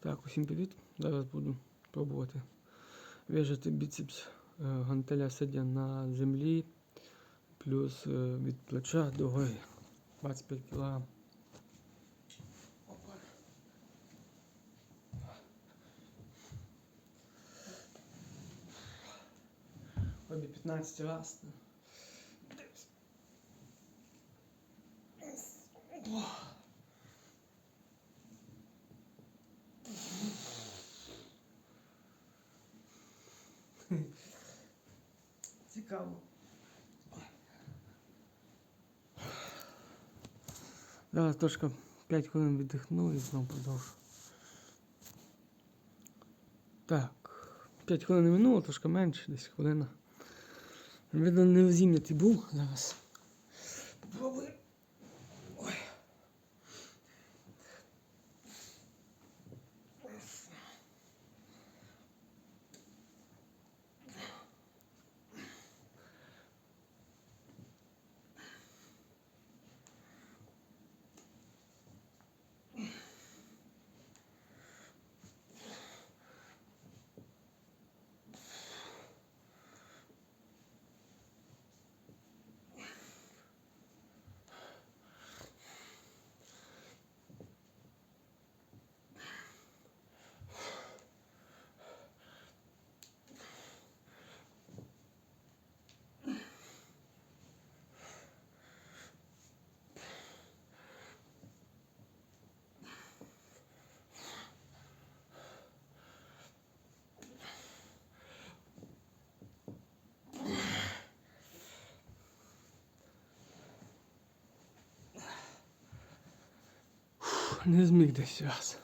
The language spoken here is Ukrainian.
Так, усім привіт. Зараз буду пробувати в'яжати біцепс е, гантеля сидя на землі, плюс е, від плеча до гори 25 кг. Обі 15 раз. Цікаво. Зараз трошки 5 хвилин віддихну і знову продовжу. Так. 5 хвилин не минуло, трошки менше, десь хвилина. Видно, не в зім'яті був зараз. Попробую. Не зміг десь раз.